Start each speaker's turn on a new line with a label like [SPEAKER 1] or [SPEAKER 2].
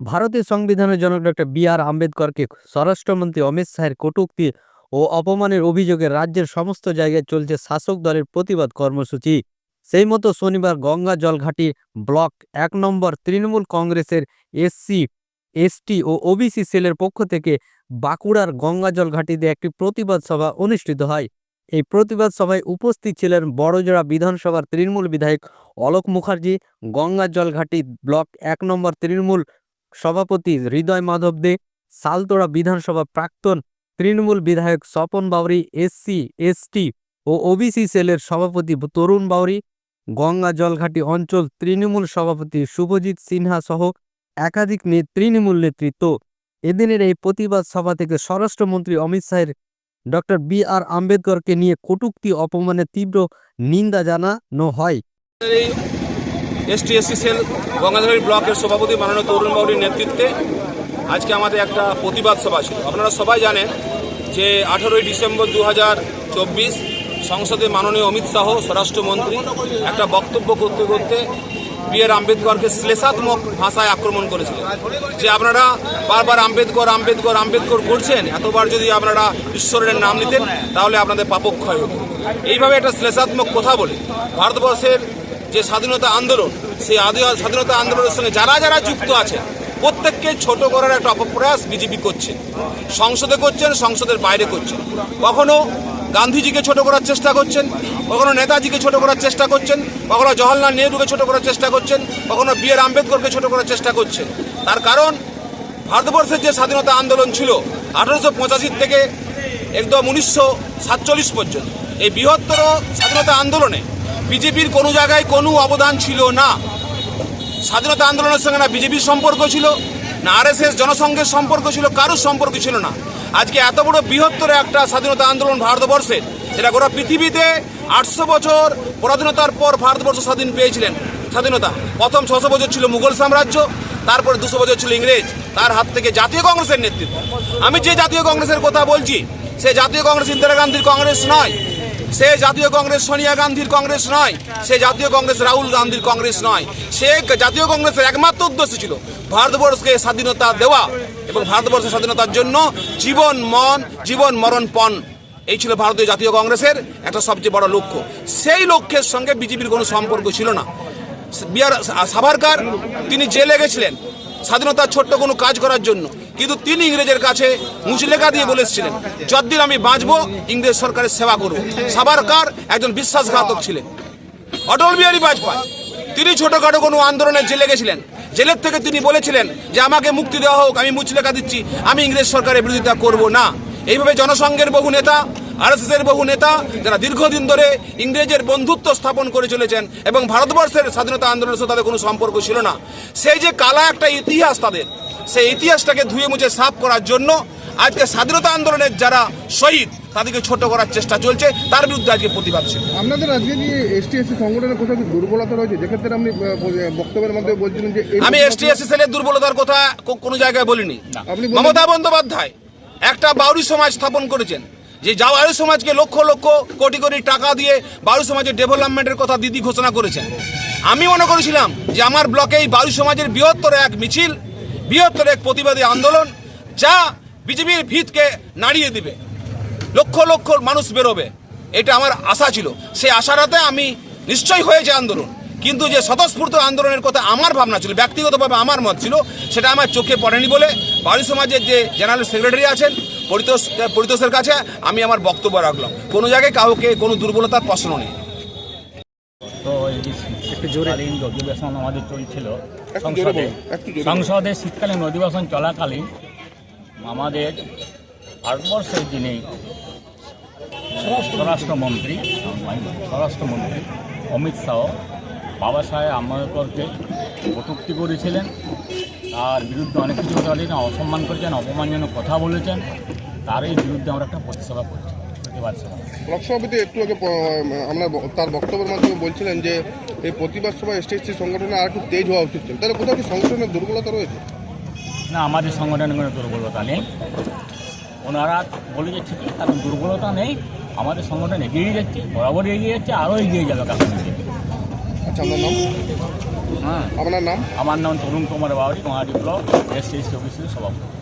[SPEAKER 1] ভারতের সংবিধানের জনক ডক্টর বি আর আম্বেদকরকে স্বরাষ্ট্রমন্ত্রী অমিত শাহের কটূক্তি ও অপমানের অভিযোগে রাজ্যের সমস্ত জায়গায় চলছে শাসক দলের প্রতিবাদ কর্মসূচি। সেই মতো শনিবার গঙ্গা জলঘাটি ব্লক এক নম্বর তৃণমূল কংগ্রেসের এসসি এসটি ও ওবিসি সেলের পক্ষ থেকে বাঁকুড়ার গঙ্গা জলঘাটিতে একটি প্রতিবাদ সভা অনুষ্ঠিত হয়। এই প্রতিবাদ সভায় উপস্থিত ছিলেন বড়জোড়া বিধানসভার তৃণমূল বিধায়ক অলোক মুখার্জি, গঙ্গা জলঘাটি ব্লক এক নম্বর তৃণমূল সভাপতি হৃদয় মাধব দে, সালতোড়া বিধানসভা প্রাক্তন তৃণমূল বিধায়ক স্বপন বাউরি এসসি এসটি ও ওবিসি সেলের সভাপতি তরুণ বাউরি, গঙ্গা জলঘাটি অঞ্চল তৃণমূল সভাপতি শুভজিৎ সিনহা সহ একাধিক তৃণমূল নেতৃত্ব। এদিনের এই প্রতিবাদ সভা থেকে স্বরাষ্ট্রমন্ত্রী অমিত শাহের ডক্টর বি আর আম্বেদকরকে নিয়ে কটূক্তি, অপমানের তীব্র নিন্দা জানানো হয়।
[SPEAKER 2] এসটি এসসি সেল গঙ্গাধারী ব্লকের সভাপতি মাননীয় তরুণ বাবুর নেতৃত্বে আজকে আমাদের একটা প্রতিবাদ সভা ছিল। আপনারা সবাই জানেন যে আঠারোই ডিসেম্বর দু সংসদে মাননীয় অমিত শাহ, স্বরাষ্ট্রমন্ত্রী, একটা বক্তব্য করতে করতে বি আর আম্বেদকরকে শ্লেষাত্মক ভাষায় আক্রমণ করেছিলেন। যে আপনারা বারবার আম্বেদকর আম্বেদকর আম্বেদকর করছেন, এতবার যদি আপনারা ঈশ্বরের নাম নিতেন, তাহলে আপনাদের পাপক্ষয় হতো। এইভাবে একটা শ্লেষাত্মক কথা বলে ভারতবর্ষের যে স্বাধীনতা আন্দোলন, সেই স্বাধীনতা আন্দোলনের সঙ্গে যারা যারা যুক্ত আছে, প্রত্যেককে ছোট করার একটা অপপ্রয়াস বিজেপি করছে। সংসদে করছেন, সংসদের বাইরে করছেন। কখনো গান্ধীজিকে ছোট করার চেষ্টা করছেন, কখনো নেতাজিকে ছোট করার চেষ্টা করছেন, কখনো জওয়াহরলাল নেহরুকে ছোট করার চেষ্টা করছেন, কখনো বি আর আম্বেদকরকে ছোট করার চেষ্টা করছেন। তার কারণ, ভারতবর্ষের যে স্বাধীনতা আন্দোলন ছিল, আঠারোশো পঁচাশি থেকে একদম উনিশশো সাতচল্লিশ পর্যন্ত, এই বৃহত্তর স্বাধীনতা আন্দোলনে বিজেপির কোনো জায়গায় কোনো অবদান ছিল না। স্বাধীনতা আন্দোলনের সঙ্গে না বিজেপির সম্পর্ক ছিল, না আরএসএস জনসংঘের সম্পর্ক ছিল, কারোর সম্পর্ক ছিল না। আজকে এত বড় বৃহত্তর একটা স্বাধীনতা আন্দোলন ভারতবর্ষের যেটা গোটা পৃথিবীতে আটশো বছর পরাধীনতার পর ভারতবর্ষ স্বাধীন পেয়েছিলেন। স্বাধীনতা, প্রথম ছশো বছর ছিল মুঘল সাম্রাজ্য, তারপরে দুশো বছর ছিল ইংরেজ, তার হাত থেকে জাতীয় কংগ্রেসের নেতৃত্ব। আমি যে জাতীয় কংগ্রেসের কথা বলছি, সে জাতীয় কংগ্রেস ইন্দিরা গান্ধীর কংগ্রেস নয়। সে জাতীয় কংগ্রেস সোনিয়া গান্ধীর কংগ্রেস নয়, সে জাতীয় কংগ্রেস রাহুল গান্ধীর কংগ্রেস নয়। সে জাতীয় কংগ্রেসের একমাত্র উদ্দেশ্য ছিল ভারতবর্ষকে স্বাধীনতা দেওয়া এবং ভারতবর্ষের স্বাধীনতার জন্য জীবন, মন, জীবন মরণ, পণ। এই ছিল ভারতীয় জাতীয় কংগ্রেসের একটা সবচেয়ে বড় লক্ষ্য। সেই লক্ষ্যের সঙ্গে বিজেপির কোনো সম্পর্ক ছিল না। বিহার সাভারকার, তিনি জেলে গেছিলেন। স্বাধীনতার ছোট্ট কোনো কাজ করার জন্য। কিন্তু তিনি ইংরেজের কাছে মুচলেখা দিয়ে বলেছিলেন যতদিন আমি বাঁচবো, ইংরেজ সরকারের সেবা করব। সাভারকার একজন বিশ্বাসঘাতক ছিলেন। অটল বিহারী বাজপেয়ী, তিনি ছোটখাটো কোনো আন্দোলনে জেলে গেছিলেন। জেলের থেকে তিনি বলেছিলেন যে, আমাকে মুক্তি দেওয়া হোক, আমি মুচলেখা দিচ্ছি, আমি ইংরেজ সরকারের বিরোধিতা করব না। এইভাবে জনসংঘের বহু নেতা আরএসএসের বহু নেতা যারা দীর্ঘদিন ধরে ইংরেজের বন্ধুত্ব স্থাপন করে চলেছেন এবং ভারতবর্ষের স্বাধীনতা আন্দোলনের সাথে তাদের কোনো সম্পর্ক ছিল না। সেই যে কালা একটা ইতিহাস তাদের সেই ইতিহাসটাকে ধুয়ে মুছে সাফ করার জন্য আজকে স্বাধীনতা আন্দোলনের যারা শহীদ তাদেরকে ছোট করার চেষ্টা চলছে তার বিরুদ্ধে আজকে প্রতিবাদ ছিল।
[SPEAKER 3] আপনাদের আজকে যে এসটি এসসি সংগঠনের কোথাও কি দুর্বলতা রয়েছে? যেক্ষেত্রে আপনি বক্তব্যের মধ্যে বলছিলেন যে
[SPEAKER 2] আমি এসটি এসসি সেলের দুর্বলতার কথা কোনো জায়গায় বলিনি। মমতা বন্দ্যোপাধ্যায় একটা বাউরি সমাজ স্থাপন করেছেন। যে যা বাউরি সমাজকে লক্ষ লক্ষ কোটি কোটি টাকা দিয়ে বাউরি সমাজের ডেভেলপমেন্টের কথা দিদি ঘোষণা করেছেন। আমি মনে করেছিলাম যে আমার ব্লকে এই বাউরি সমাজের বৃহত্তর এক মিছিল, বৃহত্তর এক প্রতিবাদী আন্দোলন যা বিজেপির ভিতকে নাড়িয়ে দিবে। লক্ষ লক্ষ মানুষ বেরোবে। এটা আমার আশা ছিল। সেই আশারাতে আমি নিশ্চয়ই হয়েছে আন্দোলন। কিন্তু যে স্বতঃস্ফূর্ত আন্দোলনের কথা আমার ভাবনা ছিল, ব্যক্তিগতভাবে আমার মত ছিল, সেটা আমার চোখে পড়েনি বলে বাড়ি সমাজের যে জেনারেল সেক্রেটারি আছেন পরিতোষ পরিতোষের কাছে আমি আমার বক্তব্য রাখলাম। কোনো জায়গায় কাউকে কোনো দুর্বলতার প্রশ্ন নেই।
[SPEAKER 4] তো অধিবেশন আমাদের চলছিল। সংসদে। সংসদে শীতকালীন অধিবেশন চলাকালীন আমাদের ভারতবর্ষের যিনি স্বরাষ্ট্রমন্ত্রী স্বরাষ্ট্রমন্ত্রী অমিত শাহ বাবা সাহেব আম্বেদকরকে কটূক্তি করেছিলেন। তার বিরুদ্ধে অনেক কিছু কথা বলেছেন অসম্মান করেছেন অপমানজনক কথা বলেছেন। তারই বিরুদ্ধে আমরা একটা প্রতিসভা করছি। প্রতিবাদ সভা।
[SPEAKER 3] ব্লক সভাপতি একটু আগে আমরা তার বক্তব্যের মাধ্যমে বলছিলেন যে এই প্রতিবাদ সভা এসটি এসসি সংগঠনে আর একটু তেজ হওয়া উচিত ছিল। তাহলে কোথাও কি সংগঠনের দুর্বলতা রয়েছে?
[SPEAKER 4] না আমাদের সংগঠনে কোনো দুর্বলতা নেই। ওনারা বলে যে ঠিকই কারণ দুর্বলতা নেই। আমাদের সংগঠন এগিয়ে যাচ্ছে বরাবর এগিয়ে যাচ্ছে আরও এগিয়ে যাবে কারণ
[SPEAKER 3] আচ্ছা আপনার নাম?
[SPEAKER 4] হ্যাঁ।
[SPEAKER 3] আপনার নাম?
[SPEAKER 4] আমার নাম তরুণ কুমার বাউরি মহাডি ব্লক এস টি এস অফিসের সভাপতি।